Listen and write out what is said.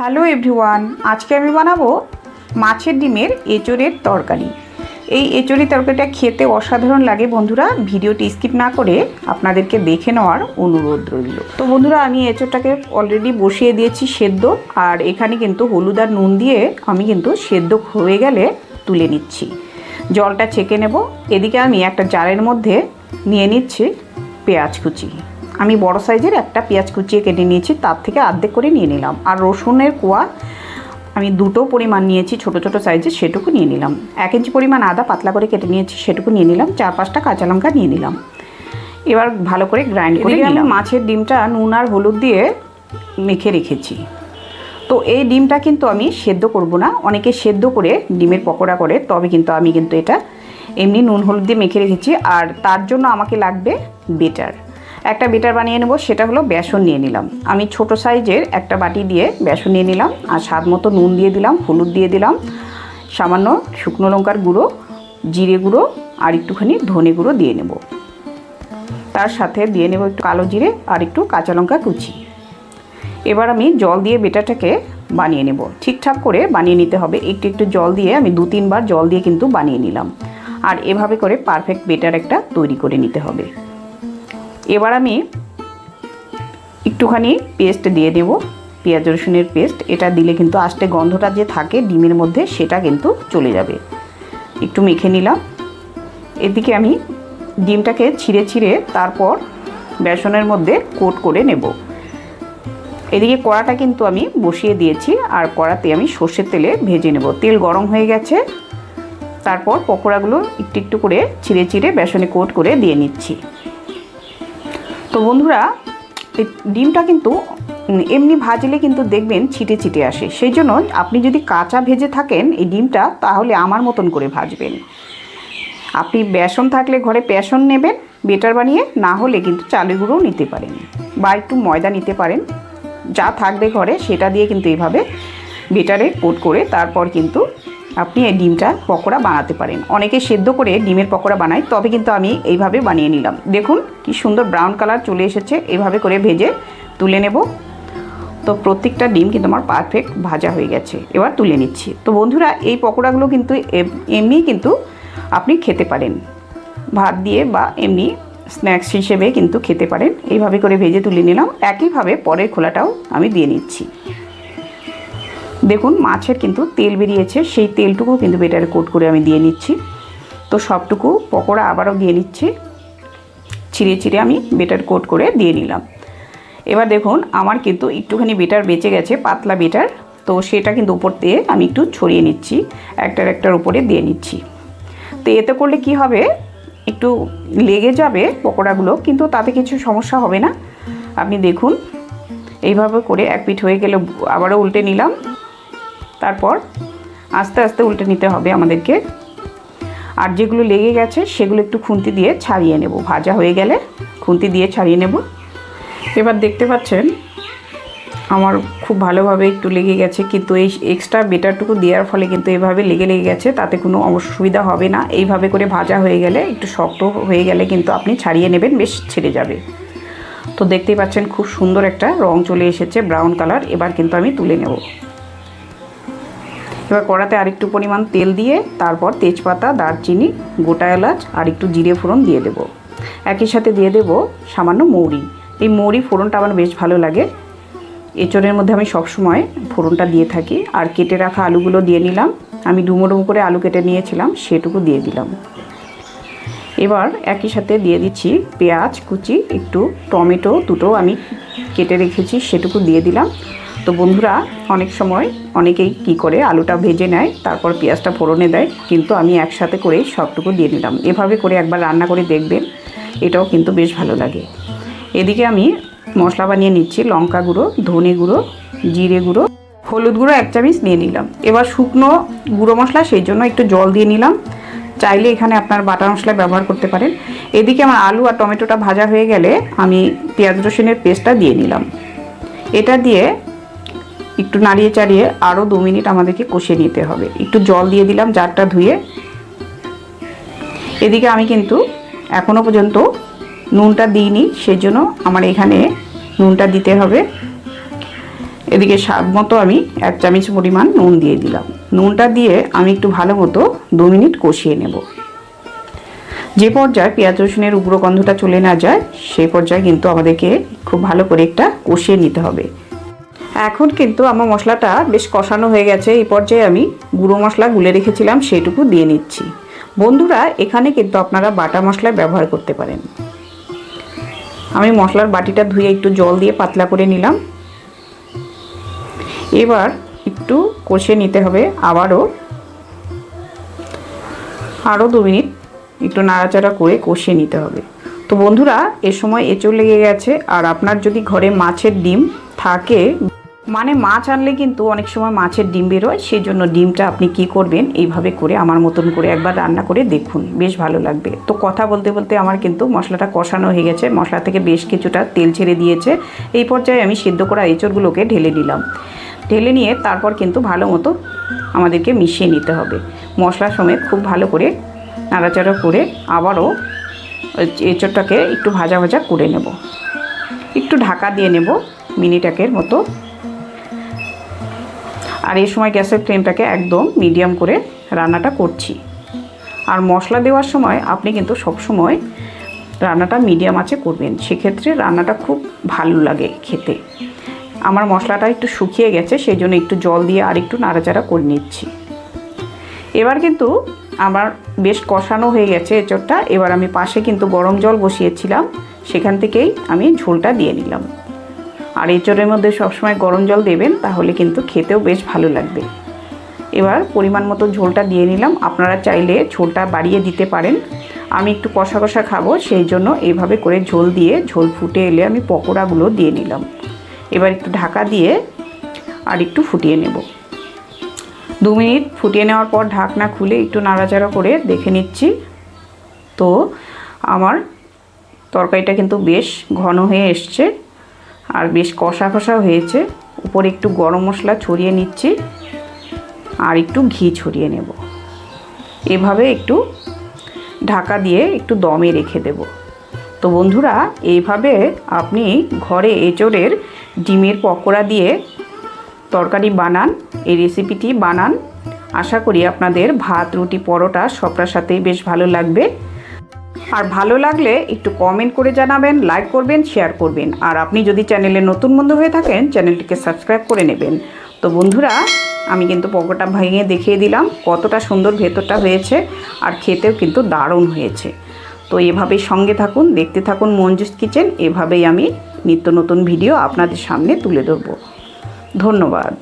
Hello everyone আজকে আমি বানাবো মাছের ডিমের এঁচড়ের তরকারি। এই এঁচড়ি তরকারিটা খেতে অসাধারণ লাগে বন্ধুরা। ভিডিওটি স্কিপ না করে আপনাদেরকে দেখে নেওয়ার অনুরোধ রইল। তো বন্ধুরা, আমি এঁচড়টাকে অলরেডি বসিয়ে দিয়েছি সেদ্ধ, আর এখানে কিন্তু হলুদ আর নুন দিয়ে আমি কিন্তু সেদ্ধ হয়ে গেলে তুলে নিচ্ছি। জলটা ছেঁকে নেব। এদিকে আমি একটা জারের মধ্যে নিয়ে নিচ্ছি পেঁয়াজ কুচি। আমি বড় সাইজের একটা পেঁয়াজ কুচিয়ে কেটে নিয়েছি তার থেকে অর্ধেক করে নিয়ে নিলাম। আর রসুনের কোয়া আমি দুটো পরিমাণ নিয়েছি ছোট ছোট সাইজের সেটুকু নিয়ে নিলাম। এক ইঞ্চি পরিমাণ আদা পাতলা করে কেটে নিয়েছি সেটুকু নিয়ে নিলাম। চার পাঁচটা কাঁচা লঙ্কা নিয়ে নিলাম। এবার ভালো করে গ্রাইন্ড করে নিলাম। মাছের ডিমটা নুন আর হলুদ দিয়ে মেখে রেখেছি। তো এই ডিমটা কিন্তু আমি সেদ্ধ করব না। অনেকে সেদ্ধ করে ডিমের পকোড়া করে তবে কিন্তু আমি কিন্তু এটা এমনি নুন হলুদ দিয়ে মেখে রেখেছি। আর তার জন্য আমাকে লাগবে বেটার। একটা বেটার বানিয়ে নেব, সেটা হলো বেসন নিয়ে নিলাম। আমি ছোট সাইজের একটা বাটি দিয়ে বেসন নিয়ে নিলাম, আর স্বাদ মতো নুন দিয়ে দিলাম, হলুদ দিয়ে দিলাম, সামান্য শুকনো লঙ্কার গুঁড়ো, জিরে গুঁড়ো, আর একটুখানি ধনে গুঁড়ো দিয়ে নেব। তার সাথে দিয়ে নেব একটু কালো জিরে আর একটু কাঁচা লঙ্কা কুচি। এবার আমি জল দিয়ে বেটাটাকে বানিয়ে নেব। ঠিকঠাক করে বানিয়ে নিতে হবে। একটু একটু জল দিয়ে আমি দু তিনবার জল দিয়ে কিন্তু বানিয়ে নিলাম। আর এভাবে করে পারফেক্ট বেটার একটা তৈরি করে নিতে হবে। এবার আমি একটুখানি পেস্ট দিয়ে দেব। পেঁয়াজ, রসুনের পেস্ট এটা দিলে কিন্তু আস্তে গন্ধটা যে থাকে ডিমের মধ্যে, সেটা কিন্তু চলে যাবে। একটু মেখে নিলাম। এদিকে আমি ডিমটাকে ছিঁড়ে ছিঁড়ে তারপর বেসনের মধ্যে কোট করে নেব। এদিকে কড়াটা কিন্তু আমি বসিয়ে দিয়েছি, আর কড়াতে আমি সর্ষের তেলে ভেজে নেব। তেল গরম হয়ে গেছে। তারপর পকোড়াগুলো একটু একটু করে ছিঁড়ে ছিঁড়ে বেসনে কোট করে দিয়ে নিচ্ছি। তো বন্ধুরা, এই ডিমটা কিন্তু এমনি ভাজলে কিন্তু দেখবেন ছিটে ছিটে আসে। সেই জন্য আপনি যদি কাঁচা ভেজে থাকেন এই ডিমটা, তাহলে আমার মতন করে ভাজবেন। আপনি বেসন থাকলে ঘরে বেসন নেবেন, বেটার বানিয়ে, না হলে কিন্তু চালের গুঁড়োও নিতে পারেন বা একটু ময়দা নিতে পারেন। যা থাকবে ঘরে, সেটা দিয়ে কিন্তু এইভাবে বেটারে কোট করে তারপর কিন্তু আপনি এই ডিমটা পকোড়া বানাতে পারেন। অনেকে সেদ্ধ করে ডিমের পকোড়া বানায়, তবে কিন্তু আমি এইভাবে বানিয়ে নিলাম। দেখুন, কি সুন্দর ব্রাউন কালার চলে এসেছে। এভাবে করে ভেজে তুলে নেব। তো প্রত্যেকটা ডিম কিন্তু আমার পারফেক্ট ভাজা হয়ে গেছে। এবার তুলে নিচ্ছি। তো বন্ধুরা, এই পকোড়াগুলো কিন্তু এম- এমনিই কিন্তু আপনি খেতে পারেন। ভাত দিয়ে বা এমনি স্ন্যাক্স হিসেবে কিন্তু খেতে পারেন। এইভাবে করে ভেজে তুলে নিলাম। একইভাবে পরের খোলাটাও আমি দিয়ে নিচ্ছি। দেখুন, মাছের কিন্তু তেল বেরিয়েছে, সেই তেলটুকু কিন্তু বেটারে কোট করে আমি দিয়ে নিচ্ছি। তো সবটুকু পকোড়া আবারও দিয়ে নিচ্ছি। ছিঁড়ে ছিঁড়ে আমি বেটার কোট করে দিয়ে নিলাম। এবার দেখুন, আমার কিন্তু একটুখানি বেটার বেঁচে গেছে, পাতলা বেটার। তো সেটা কিন্তু উপর দিয়ে আমি একটু ছড়িয়ে নিচ্ছি, একটার একটার উপরে দিয়ে নিচ্ছি। তো এতে করলে কি হবে? একটু লেগে যাবে পকোড়াগুলো, কিন্তু তাতে কিছু সমস্যা হবে না। আপনি দেখুন, এইভাবে করে এক পিঠ হয়ে গেলে আবারও উল্টে নিলাম। তারপর আস্তে আস্তে উল্টে নিতে হবে আমাদেরকে। আর যেগুলো লেগে গেছে সেগুলো একটু খুন্তি দিয়ে ছাড়িয়ে নেব। ভাজা হয়ে গেলে খুন্তি দিয়ে ছাড়িয়ে নেব। এবার দেখতে পাচ্ছেন, আমার খুব ভালোভাবে একটু লেগে গেছে, কিন্তু এই এক্সট্রা বেটারটুকু দেওয়ার ফলে কিন্তু এভাবে লেগে লেগে গেছে, তাতে কোনো অসুবিধা হবে না। এইভাবে করে ভাজা হয়ে গেলে, একটু শক্ত হয়ে গেলে কিন্তু আপনি ছাড়িয়ে নেবেন, বেশ ছেড়ে যাবে। তো দেখতেই পাচ্ছেন, খুব সুন্দর একটা রং চলে এসেছে ব্রাউন কালার এবার কিন্তু আমি তুলে নেব। এবার কড়াতে আরেকটু পরিমাণ তেল দিয়ে তারপর তেজপাতা, দারচিনি, গোটা এলাচ আর একটু জিরে ফোড়ন দিয়ে দেব। একই সাথে দিয়ে দেব সামান্য মৌরি। এই মৌরি ফোড়নটা আমার বেশ ভালো লাগে। এঁচড়ের মধ্যে আমি সবসময় ফোড়নটা দিয়ে থাকি। আর কেটে রাখা আলুগুলো দিয়ে নিলাম। আমি ডুমো ডুমো করে আলু কেটে নিয়েছিলাম, সেটুকু দিয়ে দিলাম। এবার একই সাথে দিয়ে দিচ্ছি পেঁয়াজ, কুচি, একটু টমেটো দুটো আমি কেটে রেখেছি, সেটুকু দিয়ে দিলাম। তো বন্ধুরা, অনেক সময় অনেকেই কি করে, আলুটা ভেজে নেয়, তারপর পেঁয়াজটা ফোড়নে দেয়, কিন্তু আমি একসাথে করে সবটুকু দিয়ে নিলাম এভাবে করে একবার রান্না করে দেখবেন, এটাও কিন্তু বেশ ভালো লাগে। এদিকে আমি মশলা বানিয়ে নিচ্ছি, লঙ্কা গুঁড়ো, ধনে গুঁড়ো, জিরে গুঁড়ো, হলুদ গুঁড়ো, এক চামচ নিয়ে নিলাম। এবার শুকনো গুঁড়ো মশলা, সেই জন্য একটু জল দিয়ে নিলাম। চাইলে এখানে আপনার বাটা মশলা ব্যবহার করতে পারেন। এদিকে আমার আলু আর টমেটোটা ভাজা হয়ে গেলে আমি পেঁয়াজ রসুনের পেস্টটা দিয়ে নিলাম। এটা দিয়ে একটু নাড়িয়ে চাড়িয়ে আরও দু মিনিট আমাদেরকে কষিয়ে নিতে হবে। একটু জল দিয়ে দিলাম, জারটা ধুয়ে। এদিকে আমি কিন্তু এখনও পর্যন্ত নুনটা দিইনি, সেজন্য আমার এখানে নুনটা দিতে হবে। এদিকে স্বাদ মতো আমি এক চামচ পরিমাণ নুন দিয়ে দিলাম। নুনটা দিয়ে আমি একটু ভালো মতো দু মিনিট কষিয়ে নেব। যে পর্যায়ে পেঁয়াজ রসুনের উগ্র গন্ধটা চলে না যায়, সেই পর্যায়ে কিন্তু আমাদেরকে খুব ভালো করে একটা কষিয়ে নিতে হবে। এখন কিন্তু আমার মশলাটা বেশ কষানো হয়ে গেছে। এই পর্যায়ে আমি গুঁড়ো মশলা গুলে রেখেছিলাম সেটুকু দিয়ে নিচ্ছি। বন্ধুরা, এখানে কিন্তু আপনারা বাটা মশলা ব্যবহার করতে পারেন। আমি মশলার বাটিটা ধুয়ে একটু জল দিয়ে পাতলা করে নিলাম। এবার একটু কষিয়ে নিতে হবে। আবারও আরও দু মিনিট একটু নাড়াচাড়া করে কষিয়ে নিতে হবে। তো বন্ধুরা, এ সময় এঁচড় লেগে গেছে। আর আপনার যদি ঘরে মাছের ডিম থাকে মানে মাছ আনলে কিন্তু অনেক সময় মাছের ডিম বেরোয় সেই জন্য ডিমটা আপনি কি করবেন, এইভাবে করে আমার মতন করে একবার রান্না করে দেখুন, বেশ ভালো লাগবে। তো কথা বলতে বলতে আমার কিন্তু মশলাটা কষানো হয়ে গেছে, মশলা থেকে বেশ কিছুটা তেল ছেড়ে দিয়েছে, এই পর্যায়ে আমি সিদ্ধ করা এঁচড়গুলোকে ঢেলে নিলাম। ঢেলে নিয়ে তারপর কিন্তু ভালো মতো আমাদেরকে মিশিয়ে নিতে হবে। মশলা সমেত খুব ভালো করে নাড়াচাড়া করে আবারও এঁচড়টাকে একটু ভাজা ভাজা করে নেব। একটু ঢাকা দিয়ে নেব মিনিটাকের মতো। আর এই সময় গ্যাসের ফ্লেমটাকে একদম মিডিয়াম করে রান্নাটা করছি। আর মশলা দেওয়ার সময় আপনি কিন্তু সবসময় রান্নাটা মিডিয়াম আছে করবেন। সেক্ষেত্রে রান্নাটা খুব ভালো লাগে খেতে। আমার মশলাটা একটু শুকিয়ে গেছে সেই জন্য একটু জল দিয়ে আর একটু নাড়াচাড়া করে নিচ্ছি। এবার কিন্তু আমার বেশ কষানো হয়ে গেছে এঁচড়টা। এবার আমি পাশে কিন্তু গরম জল বসিয়েছিলাম। সেখান থেকেই আমি ঝোলটা দিয়ে নিলাম। আর এঁচড়ের মধ্যে সবসময় গরম জল দেবেন, তাহলে কিন্তু খেতেও বেশ ভালো লাগবে। এবার পরিমাণ মতো ঝোলটা দিয়ে নিলাম। আপনারা চাইলে ঝোলটা বাড়িয়ে দিতে পারেন। আমি একটু কষা কষা খাব, সেই জন্য এইভাবে করে ঝোল দিয়ে ঝোল ফুটে এলে আমি পকোড়াগুলো দিয়ে নিলাম। এবার একটু ঢাকা দিয়ে আর একটু ফুটিয়ে নেব। দু মিনিট ফুটিয়ে নেওয়ার পর ঢাকনা খুলে একটু নাড়াচাড়া করে দেখে নিচ্ছি। তো আমার তরকারিটা কিন্তু বেশ ঘন হয়ে এসছে। আর বেশ কষা কষা হয়েছে। উপরে একটু গরম মশলা ছড়িয়ে নিচ্ছি আর একটু ঘি ছড়িয়ে নেব। এভাবে একটু ঢাকা দিয়ে একটু দমে রেখে দেব। তো বন্ধুরা, এইভাবে আপনি ঘরে এঁচড়ের ডিমের পকোড়া দিয়ে তরকারি বানান, এই রেসিপিটি বানান। আশা করি আপনাদের ভাত, রুটি, পরোটা সবটার সাথেই বেশ ভালো লাগবে। আর ভালো লাগলে একটু কমেন্ট করে জানাবেন লাইক করবেন শেয়ার করবেন। আর আপনি যদি চ্যানেলে নতুন বন্ধু হয়ে থাকেন চ্যানেলটিকে সাবস্ক্রাইব করে নেবেন। তো বন্ধুরা, আমি কিন্তু পকোটা ভেঙে দেখিয়ে দিলাম, কতটা সুন্দর ভেতরটা হয়েছে আর খেতেও কিন্তু দারুণ হয়েছে। তো এভাবেই সঙ্গে থাকুন, দেখতে থাকুন মঞ্জুস কিচেন, এভাবেই আমি নিত্য নতুন ভিডিও আপনাদের সামনে তুলে ধরবো। ধন্যবাদ।